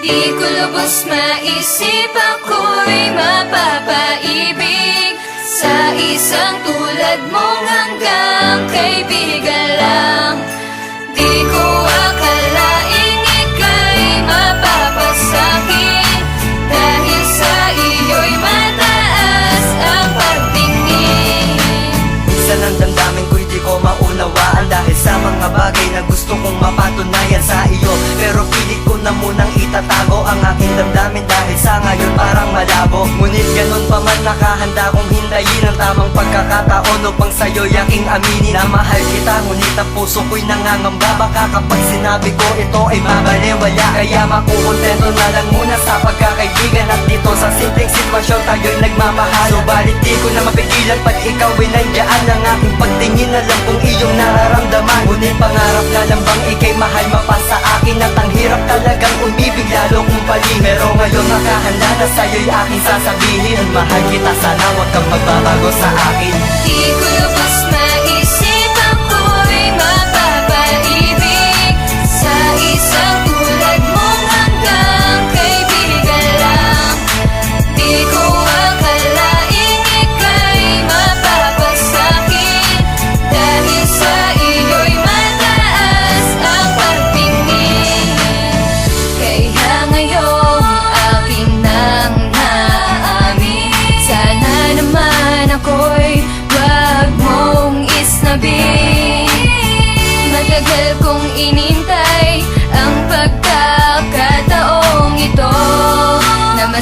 Di ko lubos maisip ako'y mapapaibig Sa isang tulad mong hanggang kaibigan lang. Di ko akalaing ika'y mapapasakit Dahil sa iyo'y mataas ang pagtingin. Minsan ang damdamin ko'y di ko maunawaan Dahil sa mga bagay na gusto kong mapatunayan sa iyo. Pero pilit ko na munang itatago ang aking damdamin Dahil sa ngayon parang malabo. Ngunit ganun pa man nakahanda kong hintayin Ang tamang pagkakataon upang sa'yo'y aking aminin Na mahal kita. Ngunit ang puso ko'y nangangamba. Baka kapag sinabi ko ito ay mabaliwala Kaya makukontento na lang muna sa pagkakaibigan. At dito sa simpleng sitwasyon tayo'y nagmamahal. Subalit di ko na mapigilan pag ikaw ay nandiyan. Ang aking pagtingin alam kong iyong nararamdaman. Ngunit pangarap na lang bang ikay mahal? Mapasa sasabihin Mahal kita sana wag kang magbabago sa akin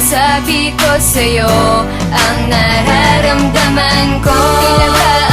Na masabi ko sa'yo ang nararamdaman ko. Tila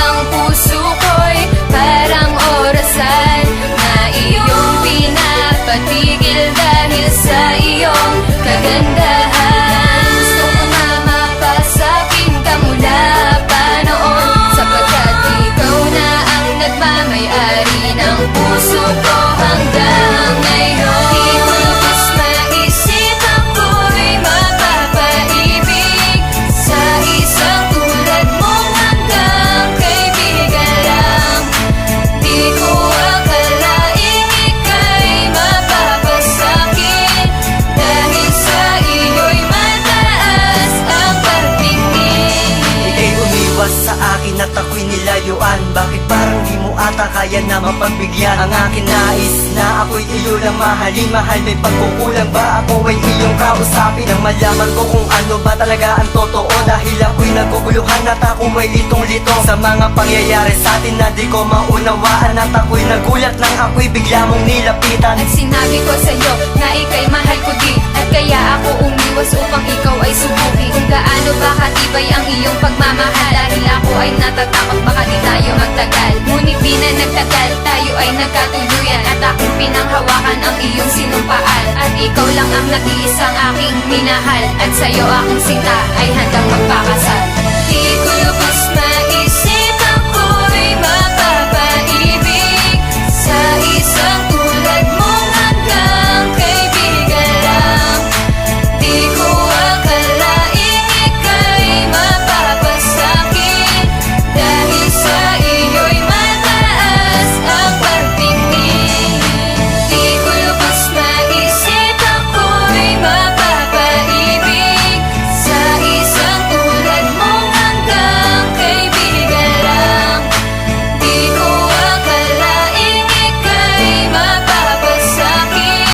kaya na mapagbigyan Ang akin nais. Na ako'y iyo lang mahalin Mahal may pagkukulang ba? Ako ay iyong kausapin Nang malaman ko kung ano ba talaga ang totoo. Dahil ako'y naguguluhan at ako may litong lito Sa mga pangyayari sa atin na di ko maunawaan At ako'y nagulat nang ako'y bigla mong nilapitan. At sinabi ko sa'yo na ika'y mahal ko di At kaya ako umiwas upang ikaw ay subukin Kung gaano ba katibay ang iyong pagmamahal. Dahil ako ay natatakot baka di tayo magtagal. Ngunit di na nagtagal tayo ay nagkatuluyan At aking pinanghawakan ang iyong sinumpaan. At ikaw lang ang nag-iisang aking minahal. At sa'yo aking sinta ay handang magpakasal